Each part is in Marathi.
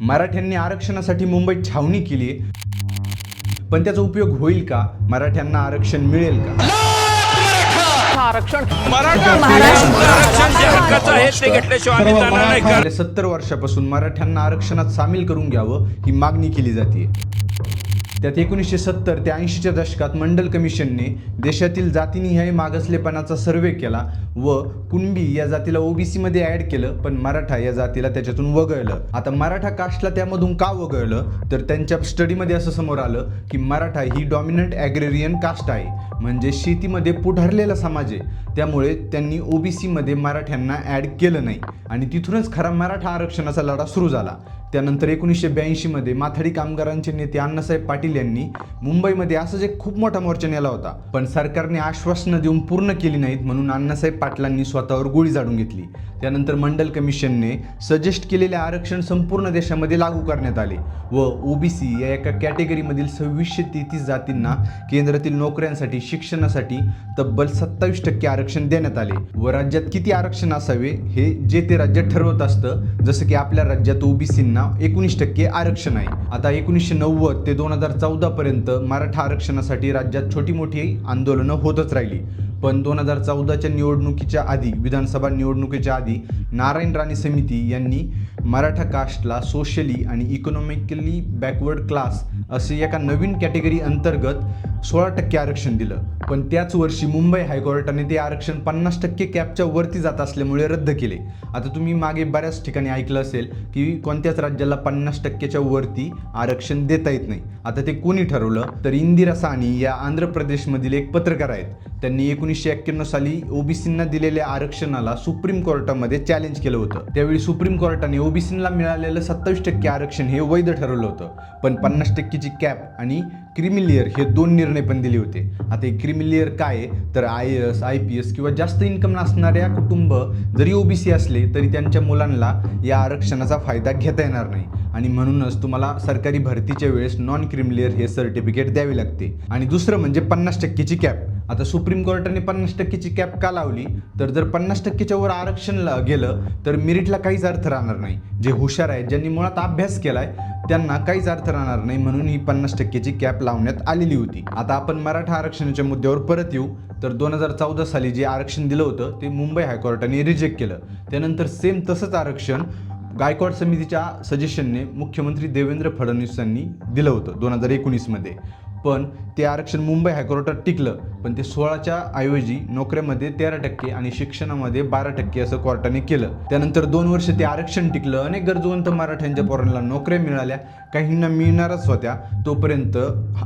मराठ्यांनी आरक्षणासाठी मुंबईत छावणी केली पण त्याचा उपयोग होईल का? मराठ्यांना आरक्षण मिळेल का? आरक्षण. गेल्या सत्तर वर्षापासून मराठ्यांना आरक्षणात सामील करून घ्यावं ही मागणी केली जाते त्यात एकोणीसशे सत्तर ते ऐंशीच्या दशकात मंडल कमिशनने देशातील जातीनिहाय मागासलेपणाचा सर्वे केला व कुणबी या जातीला ओबीसी मध्ये केलं पण मराठा या जातीला त्याच्यातून वगळलं. आता मराठा कास्टला त्यामधून का वगळलं? तर त्यांच्या स्टडीमध्ये असं समोर आलं की मराठा ही डॉमिनंट ॲग्रेरियन कास्ट आहे. म्हणजे शेतीमध्ये पुढारलेला समाज आहे. त्यामुळे त्यांनी ओबीसीमध्ये मराठ्यांना ॲड केलं नाही. आणि तिथूनच खरा मराठा आरक्षणाचा लढा सुरू झाला. त्यानंतर एकोणीसशे ब्याऐंशीमध्ये माथाडी कामगारांचे नेते अण्णासाहेब पाटील यांनी मुंबईमध्ये असंच एक खूप मोठा मोर्चा नेला होता पण सरकारने आश्वासनं देऊन पूर्ण केली नाहीत म्हणून अण्णासाहेब पाटलांनी स्वतःवर गोळी झाडून घेतली. त्यानंतर मंडल कमिशनने सजेस्ट केलेले आरक्षण संपूर्ण देशामध्ये लागू करण्यात आले व ओबीसी या एका कॅटेगरीमधील सव्वीसशे तेहतीस जातींना केंद्रातील नोकऱ्यांसाठी शिक्षणासाठी तब्बल सत्तावीस टक्के आरक्षण देण्यात आले व राज्यात किती आरक्षण असावे हे जे ते राज्य ठरवत असतं जसं की आपल्या राज्यात ओबीसींना एकोणीस टक्के आरक्षण आहे. आता एकोणीसशे नव्वद ते दोन हजार चौदा पर्यंत मराठा आरक्षणासाठी राज्यात छोटी मोठी आंदोलनं होतच राहिली. पण दोन हजार चौदाच्या निवडणुकीच्या आधी विधानसभा निवडणुकीच्या आधी नारायण राणे समिती यांनी मराठा कास्टला सोशली आणि इकॉनॉमिकली बॅकवर्ड क्लास असे एका नवीन कॅटेगरी अंतर्गत सोळा टक्के आरक्षण दिलं. पण त्याच वर्षी मुंबई हायकोर्टाने ते आरक्षण पन्नास टक्के कॅपच्या वरती जात असल्यामुळे रद्द केले. आता तुम्ही मागे बऱ्याच ठिकाणी ऐकलं असेल की कोणत्याच राज्याला पन्नास टक्क्याच्या वरती आरक्षण देता येत नाही. आता ते कोणी ठरवलं? तर इंदिरा साणी या आंध्र प्रदेशमधील एक पत्रकार आहेत. त्यांनी एकोणीसशे एक्क्याण्णव साली ओबीसींना दिलेल्या आरक्षणाला सुप्रीम कोर्टामध्ये चॅलेंज केलं होतं. त्यावेळी सुप्रीम कोर्टाने ओबीसींना मिळालेलं सत्तावीस टक्के आरक्षण हे वैध ठरवलं होतं. पण पन्नास टक्केची कॅप आणि क्रिमिलियर हे दोन निर्णय पण दिले होते. आता हे क्रिमिलियर काय आहे? तर I S I P S किंवा जास्त इन्कम नसणाऱ्या कुटुंब जरी ओबीसी असले तरी त्यांच्या मुलांना या आरक्षणाचा फायदा घेता येणार नाही. आणि म्हणूनच तुम्हाला सरकारी भरतीच्या वेळेस नॉन क्रिमिलियर हे सर्टिफिकेट द्यावे लागते. आणि दुसरं म्हणजे पन्नास टक्केची कॅप आता सुप्रीम कोर्टाने पन्नास टक्केची कॅप का लावली? तर जर पन्नास टक्केच्या वर आरक्षण गेलं तर मेरिटला काहीच अर्थ राहणार नाही. जे हुशार आहेत ज्यांनी मुळात अभ्यास केलाय त्यांना काहीच अर्थ राहणार नाही म्हणून ही पन्नास टक्केची कॅप लावण्यात आलेली होती. आता आपण मराठा आरक्षणाच्या मुद्द्यावर परत येऊ. तर दोन हजार चौदा साली जे आरक्षण दिलं होतं ते मुंबई हायकोर्टाने रिजेक्ट केलं. त्यानंतर सेम तसंच आरक्षण गायकवाड समितीच्या सजेशनने मुख्यमंत्री देवेंद्र फडणवीस यांनी दिलं होतं दोन हजार एकोणीसमध्ये पण ते आरक्षण मुंबई हायकोर्टात टिकलं. पण ते सोळाच्या ऐवजी नोकऱ्यामध्ये तेरा टक्के आणि शिक्षणामध्ये बारा टक्के असं कोर्टाने केलं. त्यानंतर दोन वर्ष ते आरक्षण टिकलं. अनेक गरजवंत मराठ्यांच्या पोरांना नोकऱ्या मिळाल्या. काहींना मिळणारच होत्या. तोपर्यंत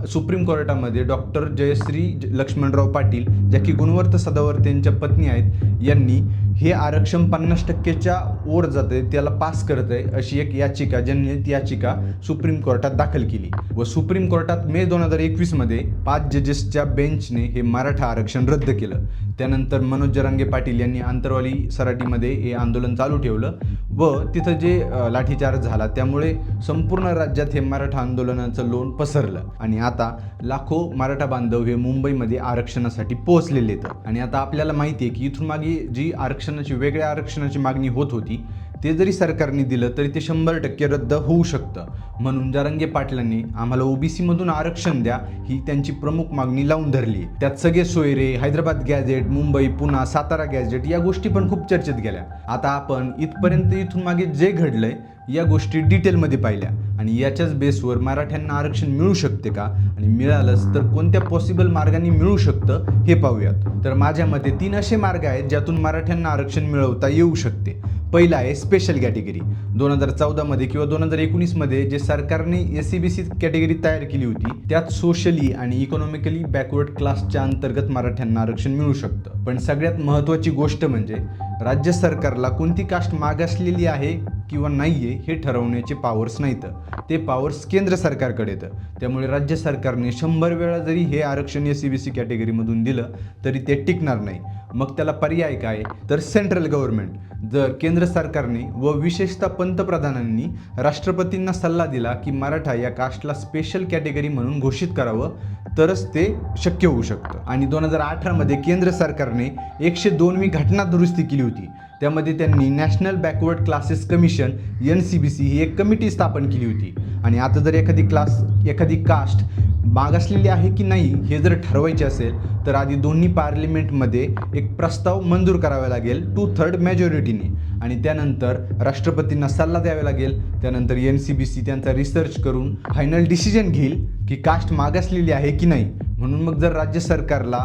सुप्रीम कोर्टामध्ये डॉक्टर जयश्री लक्ष्मणराव पाटील ज्या की गुणवर्त सदावर्त यांच्या पत्नी आहेत यांनी हे आरक्षण पन्नास टक्केच्या वर जाते त्याला पास करत आहे अशी एक याचिका जनहित याचिका सुप्रीम कोर्टात दाखल केली. व सुप्रीम कोर्टात मे दोन हजार एकवीसमध्ये पाच जजेसच्या बेंचने हे मराठा आरक्षण रद्द केलं. त्यानंतर मनोज जरांगे पाटील यांनी आंतरवाली सराटीमध्ये हे आंदोलन चालू ठेवलं व तिथं जे लाठीचार्ज झाला त्यामुळे संपूर्ण राज्यात हे मराठा आंदोलनाचं लोण पसरलं. आणि आता लाखो मराठा बांधव हे मुंबईमध्ये आरक्षणासाठी पोहोचलेले आहेत. आणि आता आपल्याला माहिती आहे की इथून मागे जी आरक्षण आरक्षणाची वेगळ्या आरक्षणाची मागणी होत होती. ते जरी सरकारने दिलं तरी ते शंभर टक्के रद्द होऊ शकतं. म्हणून जरंगे पाटलांनी आम्हाला ओबीसीमधून आरक्षण द्या ही त्यांची प्रमुख मागणी लावून धरली त्यात सगळे सोयरे हैदराबाद गॅझेट मुंबई पुणा सातारा गॅझेट या गोष्टी पण खूप चर्चेत गेल्या. आता आपण इथपर्यंत इथून मागे जे घडलंय या गोष्टी डिटेलमध्ये पाहिल्या. आणि याच्याच बेसवर मराठ्यांना आरक्षण मिळू शकते का? आणि मिळालंच तर कोणत्या पॉसिबल मार्गाने मिळू शकतं हे पाहूयात. तर माझ्या मते तीन असे मार्ग आहेत ज्यातून मराठ्यांना आरक्षण मिळवता येऊ शकते. पहिला आहे स्पेशल कॅटेगरी दोन हजार चौदामध्ये किंवा दोन हजार एकोणीसमध्ये जे सरकारने S C B C category तयार केली होती त्यात सोशली आणि इकॉनॉमिकली बॅकवर्ड क्लासच्या अंतर्गत मराठ्यांना आरक्षण मिळू शकतं. पण सगळ्यात महत्त्वाची गोष्ट म्हणजे राज्य सरकारला कोणती कास्ट मागासलेली आहे? किंवा नाही आहे हे ठरवण्याचे पॉवर्स नाहीत. ते पॉवर्स केंद्र सरकारकडे येतं. त्यामुळे राज्य सरकारने शंभर वेळा जरी हे आरक्षण एस सी बी सी कॅटेगरीमधून दिलं तरी ते टिकणार नाही. मग त्याला पर्याय काय? तर सेंट्रल गव्हर्नमेंट जर केंद्र सरकारने व विशेषतः पंतप्रधानांनी राष्ट्रपतींना सल्ला दिला की मराठा या कास्टला स्पेशल कॅटेगरी म्हणून घोषित करावं तरच ते शक्य होऊ शकतं. आणि दोन हजार अठरामध्ये केंद्र सरकारने एकशे दोनवी घटना दुरुस्ती केली होती. त्यामध्ये त्यांनी national backward classes commission N C B C ही एक कमिटी स्थापन केली होती. आणि आता जर एखादी क्लास एखादी कास्ट मागासलेली आहे की नाही हे जर ठरवायचे असेल तर आधी दोन्ही पार्लिमेंटमध्ये एक प्रस्ताव मंजूर करावा लागेल टू थर्ड मेजॉरिटीने आणि त्यानंतर राष्ट्रपतींना सल्ला द्यावा लागेल त्यानंतर एन सी बी सी त्यांचा रिसर्च करून फायनल डिसिजन घेईल की कास्ट मागासलेली आहे की नाही. म्हणून मग जर राज्य सरकारला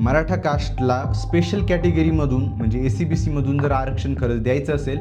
मराठा कास्टला स्पेशल कॅटेगरीमधून म्हणजे ए सी बी सीमधून जर आरक्षण खरंच द्यायचं असेल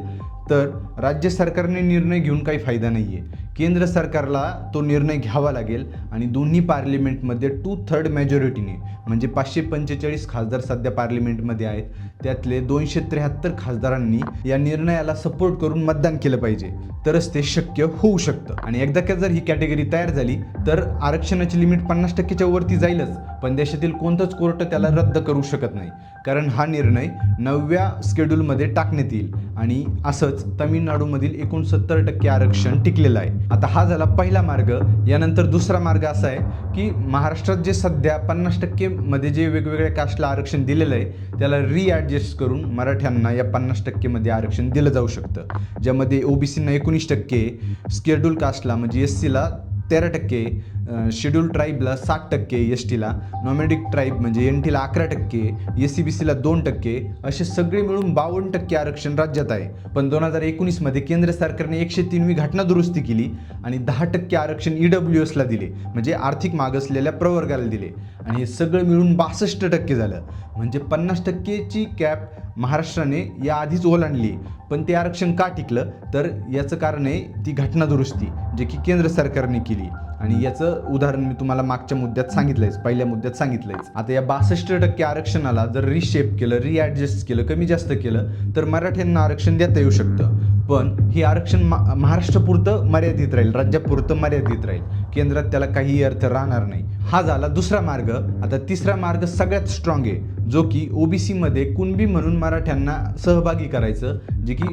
तर राज्य सरकारने निर्णय घेऊन काही फायदा नाही आहे केंद्र सरकारला तो निर्णय घ्यावा लागेल आणि दोन्ही पार्लिमेंटमध्ये टू थर्ड मेजॉरिटीने म्हणजे पाचशे पंचेचाळीस खासदार सध्या पार्लिमेंटमध्ये आहेत त्यातले दोनशे त्र्याहत्तर खासदारांनी या निर्णयाला सपोर्ट करून मतदान केलं पाहिजे. तरच ते शक्य होऊ शकतं. आणि एकदा का जर ही कॅटेगरी तयार झाली तर आरक्षणाची लिमिट पन्नास टक्केच्या वरती जाईलच. पण देशातील कोणतंच कोर्ट त्याला रद्द करू शकत नाही. कारण हा निर्णय नवव्या स्केड्यूलमध्ये टाकण्यात येईल. आणि असंच तामिळनाडूमधील एकोणसत्तर टक्के आरक्षण टिकलेलं आहे. आता हा झाला पहिला मार्ग. यानंतर दुसरा मार्ग असा आहे की महाराष्ट्रात जे सध्या पन्नास टक्केमध्ये जे वेगवेगळ्या कास्टला आरक्षण दिलेलं आहे त्याला रिॲडजस्ट करून मराठ्यांना या पन्नास टक्केमध्ये आरक्षण दिलं जाऊ शकतं. ज्यामध्ये ओबीसींना एकोणीस टक्के स्केड्यूल कास्टला म्हणजे एस सीला तेरा टक्के शेड्यूल ट्राईबला सात टक्के एस टीला नॉमॅडिक ट्राईब म्हणजे एन टीला अकरा टक्के एस सी बी सीला दोन टक्के असे सगळे मिळून बावन्न टक्के आरक्षण राज्यात आहे. पण दोन हजार एकोणीसमध्ये केंद्र सरकारने एकशे तीनवी घटना दुरुस्ती केली आणि दहा टक्के आरक्षण ई डब्ल्यू एसला दिले म्हणजे आर्थिक मागासलेल्या प्रवर्गाला दिले. आणि हे सगळं मिळून बासष्ट टक्के झालं. म्हणजे पन्नास टक्केची कॅप महाराष्ट्राने याआधीच ओलांडली पण ते आरक्षण का टिकलं? तर याचं कारण आहे ती घटना दुरुस्ती जे की केंद्र सरकारने केली. आणि याचं उदाहरण मी तुम्हाला मागच्या मुद्द्यात सांगितलंयच पहिल्या मुद्द्यात सांगितलंयच. आता या बासष्ट टक्के आरक्षणाला जर रिशेप केलं रिॲडजस्ट केलं कमी जास्त केलं तर मराठ्यांना आरक्षण देता येऊ शकतं. पण हे आरक्षण मा महाराष्ट्रापुरतं मर्यादित राहील राज्यापुरतं मर्यादित राहील. केंद्रात त्याला काही अर्थ राहणार नाही. हा झाला दुसरा मार्ग. आता तिसरा मार्ग सगळ्यात स्ट्रॉंग आहे. जो की ओबीसीमध्ये कुणबी म्हणून मराठ्यांना सहभागी करायचं जे की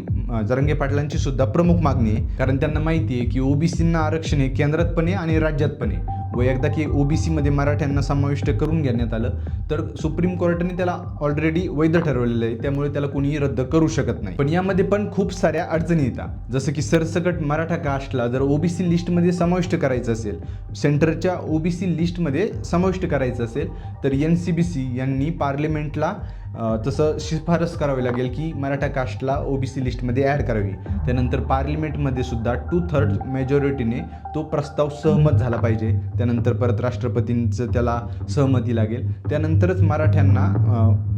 जरंगे पाटलांची सुद्धा प्रमुख मागणी आहे. कारण त्यांना माहिती आहे की ओबीसींना आरक्षण हे केंद्रात पण आहे आणि राज्यात पण आहे. व एकदा की ओबीसीमध्ये मराठ्यांना समाविष्ट करून घेण्यात आलं तर सुप्रीम कोर्टाने त्याला ऑलरेडी वैध ठरवलेलं आहे. त्यामुळे त्याला कोणीही रद्द करू शकत नाही. पण यामध्ये पण खूप साऱ्या अडचणी येतात. जसं की सरसकट मराठा कास्टला जर ओबीसी लिस्टमध्ये समाविष्ट करायचं असेल सेंटरच्या ओबीसी लिस्टमध्ये समाविष्ट करायचं असेल तर एन सी बी सी यांनी पार्लिमेंटला तसं शिफारस करावी लागेल की मराठा कास्टला ओबीसी लिस्टमध्ये ॲड करावी. त्यानंतर पार्लिमेंटमध्ये सुद्धा टू थर्ड मेजॉरिटीने तो प्रस्ताव सहमत झाला पाहिजे. त्यानंतर परत राष्ट्रपतींचं त्याला सहमती लागेल. त्यानंतरच मराठ्यांना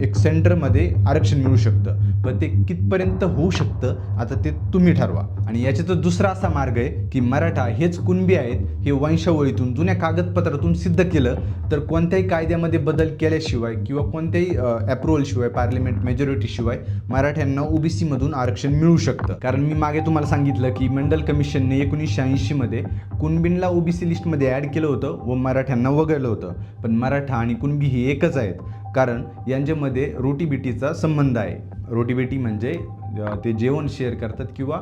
एक सेंटरमध्ये आरक्षण मिळू शकतं. पण ते कितपर्यंत होऊ शकतं आता ते तुम्ही ठरवा. आणि याच्यातच दुसरा असा मार्ग आहे की मराठा हेच कुणबी आहेत हे वंशावळीतून जुन्या कागदपत्रातून सिद्ध केलं तर कोणत्याही कायद्यामध्ये बदल केल्याशिवाय किंवा कोणत्याही ॲप्रोल शिवाय पार्लिमेंट मेजॉरिटी शिवाय मराठ्यांना ओबीसी मधून आरक्षण मिळू शकतं. कारण मी मागे तुम्हाला सांगितलं की मंडल कमिशनने एकोणीसशे ऐंशीमध्ये कुणबींना ओबीसी लिस्टमध्ये ॲड केलं होतं व मराठ्यांना वगळलं होतं. पण मराठा आणि कुणबी हे एकच आहेत. कारण यांच्यामध्ये रोटीबिटीचा संबंध आहे. रोटीबेटी म्हणजे ते जेवण शेअर करतात किंवा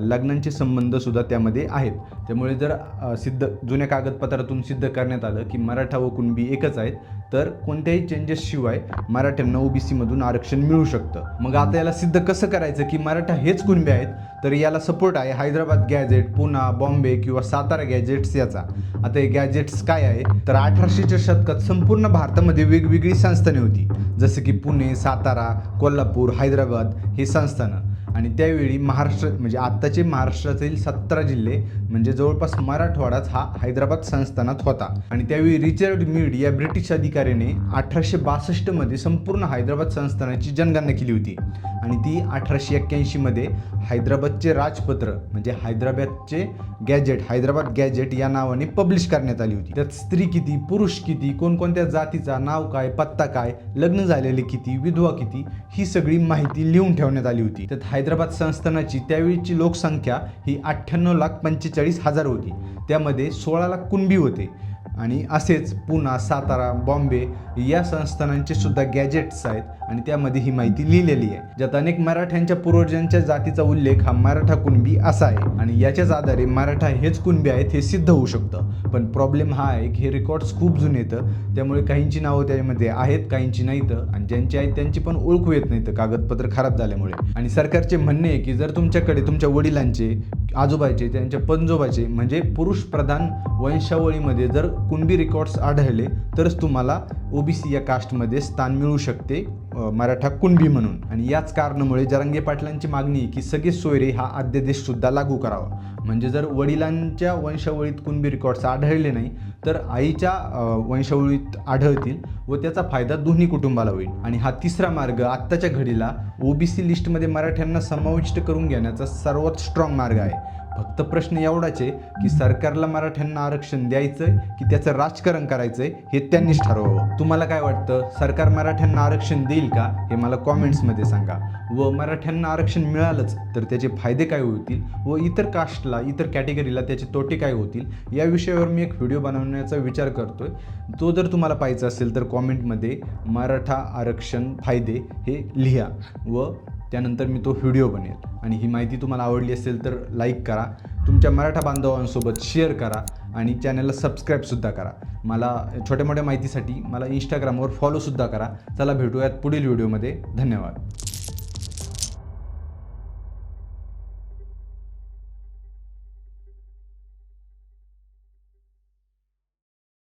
लग्नांचे संबंधसुद्धा त्यामध्ये आहेत. त्यामुळे जर सिद्ध जुन्या कागदपत्रातून सिद्ध करण्यात आलं की मराठा व कुणबी एकच आहेत तर कोणत्याही चेंजेसशिवाय मराठ्यांना ओबीसीमधून आरक्षण मिळू शकतं. मग आता याला सिद्ध कसं करायचं की मराठा हेच कुणबी आहेत तर याला सपोर्ट आहे हैदराबाद गॅजेट पुणा बॉम्बे किंवा सातारा गॅजेट्स याचा. आता हे गॅजेट्स काय आहे? तर अठराशेच्या शतकात संपूर्ण भारतामध्ये वेगवेगळी संस्थाने होती. जसं की पुणे सातारा कोल्हापूर हैदराबाद हे संस्थानं. आणि त्यावेळी महाराष्ट्र म्हणजे आत्ताचे महाराष्ट्रातील सतरा जिल्हे म्हणजे जवळपास मराठवाडाच हा हैदराबाद संस्थानात होता. आणि त्यावेळी रिचर्ड मीड या ब्रिटिश अधिकाऱ्याने अठराशे बासष्टमध्ये संपूर्ण हैदराबाद संस्थानाची जनगणना केली होती. आणि ती अठराशे एक्क्याऐंशीमध्ये हैदराबादचे राजपत्र म्हणजे हैदराबादचे गॅजेट हैदराबाद गॅजेट या नावाने पब्लिश करण्यात आली होती. त्यात स्त्री किती पुरुष किती कोणकोणत्या जातीचा नाव काय पत्ता काय लग्न झालेले किती विधवा किती ही सगळी माहिती लिहून ठेवण्यात आली होती. त्यात हैदराबाद संस्थानाची त्यावेळीची लोकसंख्या ही अठ्ठ्याण्णव लाख पंचेचाळीस हजार होती. त्यामध्ये सोळा लाख कुणबी होते. आणि असेच पुणा सातारा बॉम्बे या संस्थानांचे सुद्धा गॅजेट्स आहेत. आणि त्यामध्ये ही माहिती लिहिलेली आहे. ज्यात अनेक मराठ्यांच्या पूर्वजांच्या जातीचा उल्लेख हा मराठा कुणबी असा आहे. आणि याच्याच आधारे मराठा हेच कुणबी आहेत हे सिद्ध होऊ शकतं. पण प्रॉब्लेम हा आहे की हे रेकॉर्ड्स खूप जुने येतं त्यामुळे काहींची नावं त्यामध्ये आहेत काहींची नाहीत. आणि ज्यांची आहेत त्यांची पण ओळखू येत नाहीत कागदपत्र खराब झाल्यामुळे. आणि सरकारचे म्हणणे आहे की जर तुमच्याकडे तुमच्या वडिलांचे आजोबाचे त्यांच्या पंजोबाचे म्हणजे पुरुष प्रधान वंशावळीमध्ये जर कुणबी रेकॉर्ड्स आढळले तरच तुम्हाला ओबीसी या कास्टमध्ये स्थान मिळू शकते. मराठा कुणबी म्हणून. आणि याच कारणामुळे जरांगे पाटलांची मागणी आहे की सगळे सोयरे हा अध्यादेशसुद्धा लागू करावा. म्हणजे जर वडिलांच्या वंशावळीत कुणबी रेकॉर्ड्स आढळले नाही तर आईच्या वंशावळीत आढळतील व त्याचा फायदा दोन्ही कुटुंबाला होईल. आणि हा तिसरा मार्ग आत्ताच्या घडीला ओबीसी लिस्टमध्ये मराठ्यांना समाविष्ट करून घेण्याचा सर्वात स्ट्रॉंग मार्ग आहे. फक्त प्रश्न एवढाच आहे की सरकारला मराठ्यांना आरक्षण द्यायचंय की त्याचं राजकारण करायचंय हे त्यांनीच ठरवावं. तुम्हाला काय वाटतं? सरकार मराठ्यांना आरक्षण देईल का? हे मला कॉमेंट्समध्ये सांगा. व मराठ्यांना आरक्षण मिळालंच तर त्याचे फायदे काय होतील? व इतर कास्टला इतर कॅटेगरीला त्याचे तोटे काय होतील? या विषयावर मी एक व्हिडिओ बनवण्याचा विचार करतोय. तो जर तुम्हाला पाहायचा असेल तर कॉमेंटमध्ये मराठा आरक्षण फायदे हे लिहा. व त्यानंतर मी तो व्हिडिओ बनेल. आणि ही माहिती तुम्हाला आवडली असेल तर लाईक करा. तुमच्या मराठा बांधवांसोबत शेअर करा आणि चॅनलला सबस्क्राईबसुद्धा करा. मला छोट्या मोठ्या माहितीसाठी मला इंस्टाग्रामवर फॉलोसुद्धा करा. चला भेटूयात पुढील व्हिडिओमध्ये. धन्यवाद.